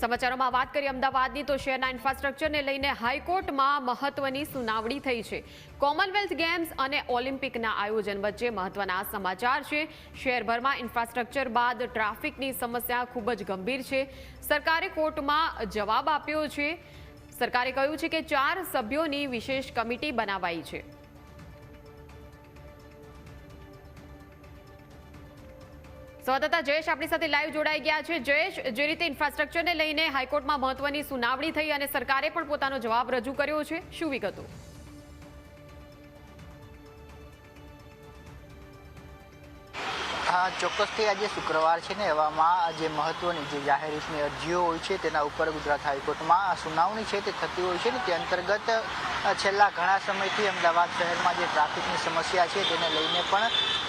સમાચારોમાં વાત કરીએ અમદાવાદની, તો શહેરના ઇન્ફ્રાસ્ટ્રક્ચરને લઈને હાઈકોર્ટમાં મહત્વની સુનાવણી થઈ છે. કોમનવેલ્થ ગેમ્સ અને ઓલિમ્પિકના આયોજન વચ્ચે મહત્વના સમાચાર છે. શહેરભરમાં ઇન્ફ્રાસ્ટ્રક્ચર બાદ ટ્રાફિકની સમસ્યા ખૂબ જ ગંભીર છે. સરકારે કોર્ટમાં જવાબ આપ્યો છે. સરકારે કહ્યું છે કે ચાર સભ્યોની વિશેષ કમિટી બનાવાઈ છે. સંવાદદાતા જયેશ આપણી સાથે લાઈવ જોડાઈ ગયા છે. જયેશ, જે રીતે ઇન્ફ્રાસ્ટ્રક્ચરને લઈને હાઈકોર્ટમાં મહત્વની સુનાવણી થઈ અને સરકારે પણ પોતાનો જવાબ રજૂ કર્યો છે, શું વિગતો? હા, ચોક્કસથી આજે શુક્રવાર છે ને, એવામાં જે મહત્વની જે જાહેરિતની અરજીઓ હોય છે, તેના ઉપર ગુજરાત હાઈકોર્ટમાં સુનાવણી છે, તે થતી હોય છે ને, તે અંતર્ગત છેલ્લા ઘણા સમયથી અમદાવાદ શહેરમાં જે ટ્રાફિકની સમસ્યા છે, તેને લઈને પણ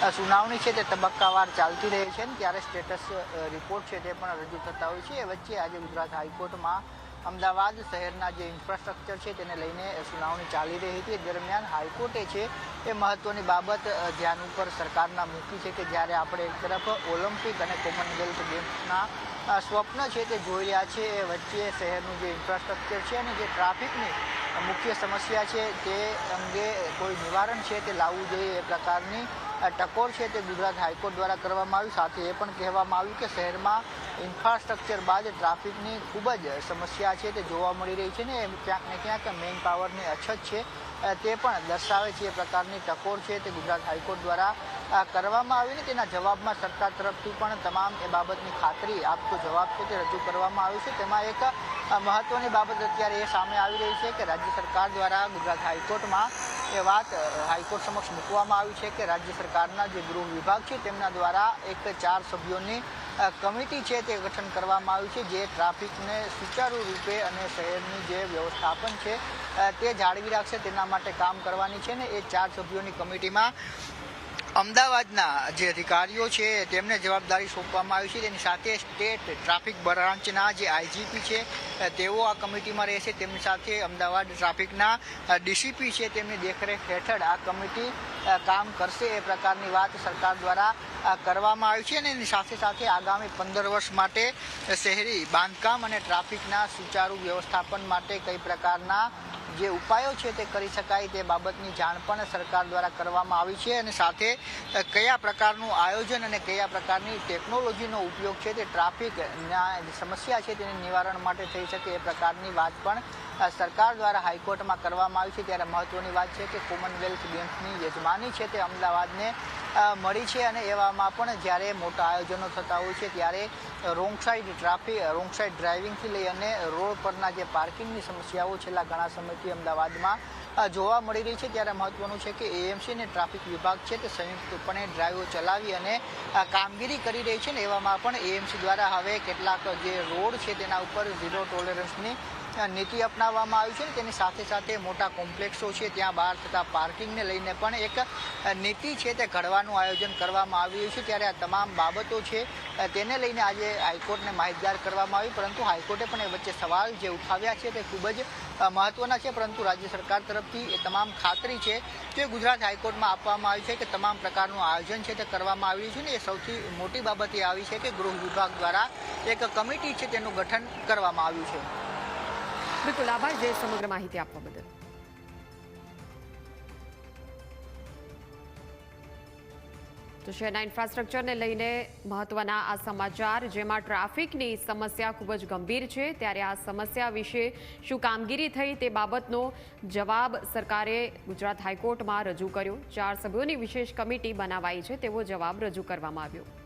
સુનાવણી છે તે તબક્કાવાર ચાલતી રહે છે ત્યારે સ્ટેટસ રિપોર્ટ છે તે પણ રજૂ થતા હોય છે. એ વચ્ચે આજે ગુજરાત હાઈકોર્ટમાં અમદાવાદ શહેરના જે ઇન્ફ્રાસ્ટ્રક્ચર છે તેને લઈને સુનાવણી ચાલી રહી હતી. દરમિયાન હાઈકોર્ટે છે એ મહત્વની બાબત ધ્યાન ઉપર સરકારના મૂકી છે કે જ્યારે આપણે એક તરફ ઓલિમ્પિક અને કોમનવેલ્થ ગેમ્સના સ્વપ્ન છે તે જોઈ રહ્યા છે, એ વચ્ચે શહેરનું જે ઇન્ફ્રાસ્ટ્રક્ચર છે અને જે ટ્રાફિકની મુખ્ય સમસ્યા છે તે અંગે કોઈ નિવારણ છે તે લાવવું જોઈએ એ પ્રકારની ટકોર છે તે ગુજરાત હાઈકોર્ટ દ્વારા કરવામાં આવી. સાથે એ પણ કહેવામાં આવ્યું કે શહેરમાં ઇન્ફ્રાસ્ટ્રક્ચર બાદ ટ્રાફિકની ખૂબ જ સમસ્યા છે તે જોવા મળી રહી છે ને ક્યાંક ને ક્યાંક મેન પાવરની અછત છે તે પણ દર્શાવે છે એ પ્રકારની ટકોર છે તે ગુજરાત હાઈકોર્ટ દ્વારા કરવામાં આવી ને તેના જવાબમાં સરકાર તરફથી પણ તમામ એ બાબતની ખાતરી આપતો જવાબ છે તે રજૂ કરવામાં આવ્યો છે. તેમાં એક મહત્વની બાબત અત્યારે એ સામે આવી રહી છે કે રાજ્ય સરકાર દ્વારા ગુજરાત હાઈકોર્ટમાં એ વાત હાઈકોર્ટ સમક્ષ મૂકવામાં આવી છે કે રાજ્ય સરકારના જે ગૃહ વિભાગ છે તેમના દ્વારા એક ચાર સભ્યોની કમિટી છે તે ગઠન કરવામાં આવ્યું છે જે ટ્રાફિકને સુચારુ રૂપે અને શહેરની જે વ્યવસ્થાપન છે તે જાળવી રાખશે તેના માટે કામ કરવાની છે ને એ ચાર સભ્યોની કમિટીમાં અમદાવાદના જે અધિકારીઓ છે, તેમને જવાબદારી સોંપવામાં આવી છે. તેની સાથે સ્ટેટ ટ્રાફિક બ્રાન્ચના જે આઈજીપી છે, તેઓ આ કમિટીમાં રહેશે. તેમની સાથે અમદાવાદ ટ્રાફિકના ડીસીપી છે, તેમની દેખરેખ હેઠળ આ કમિટી કામ કરશે એ પ્રકારની વાત સરકાર દ્વારા કરવામાં આવી છે અને એની સાથે સાથે આગામી પંદર વર્ષ માટે શહેરી બાંધકામ અને ટ્રાફિકના સુચારુ વ્યવસ્થાપન માટે કઈ પ્રકારના જે ઉપાયો છે તે કરી શકાય તે બાબતની જાણ પણ સરકાર દ્વારા કરવામાં આવી છે અને સાથે કયા પ્રકારનું આયોજન અને કયા પ્રકારની ટેકનોલોજીનો ઉપયોગ છે તે ટ્રાફિકના સમસ્યા છે તેને નિવારણ માટે થઈ શકે એ પ્રકારની વાત પણ સરકાર દ્વારા હાઈકોર્ટમાં કરવામાં આવી છે. ત્યારે મહત્વની વાત છે કે કોમનવેલ્થ ગેમ્સની યજમાની છે તે અમદાવાદને મળી છે અને એવામાં પણ જ્યારે મોટા આયોજનો થતા હોય છે, ત્યારે wrong side traffic wrong side ડ્રાઇવિંગથી લઈ અને રોડ પરના જે પાર્કિંગની સમસ્યાઓ છેલ્લા ઘણા સમયથી અમદાવાદમાં જોવા મળી રહી છે ત્યારે મહત્વનું છે કે એએમસી અને ટ્રાફિક વિભાગ છે તે સંયુક્તપણે ડ્રાઈવો ચલાવી અને કામગીરી કરી રહી છે ને એવામાં પણ એએમસી દ્વારા હવે કેટલાક જે રોડ છે તેના ઉપર ઝીરો ટોલરન્સની નીતિ અપનાવવામાં આવી છે ને તેની સાથે સાથે મોટા કોમ્પ્લેક્સો છે ત્યાં બહાર થતા પાર્કિંગને લઈને પણ એક નીતિ છે તે ઘડવાનું આયોજન કરવામાં આવ્યું છે ત્યારે આ તમામ બાબતો છે તેને લઈને આજે હાઈકોર્ટને માહિતગાર કરવામાં આવી, પરંતુ હાઈકોર્ટે પણ એ વચ્ચે સવાલ જે ઉઠાવ્યા છે તે ખૂબ જ મહત્વના છે, પરંતુ રાજ્ય સરકાર તરફથી એ તમામ ખાતરી છે તે ગુજરાત હાઈકોર્ટમાં આપવામાં આવી છે કે તમામ પ્રકારનું આયોજન છે તે કરવામાં આવ્યું છે ને એ સૌથી મોટી બાબત એ આવી છે કે ગૃહ વિભાગ દ્વારા એક કમિટી છે તેનું ગઠન કરવામાં આવ્યું છે. બિલકુલ આભાર જે સમગ્ર માહિતી આપવા બદલ. તો શહેરના ઇન્ફ્રાસ્ટ્રક્ચરને લઈને મહત્વના આ સમાચાર, જેમાં ટ્રાફિકની સમસ્યા ખૂબ જ ગંભીર છે. ત્યારે આ સમસ્યા વિશે શું કામગીરી થઈ તે બાબતનો જવાબ સરકારે ગુજરાત હાઈકોર્ટમાં રજૂ કર્યો. ચાર સભ્યોની વિશેષ કમિટી બનાવાઈ છે, તેવો જવાબ રજૂ કરવામાં આવ્યો.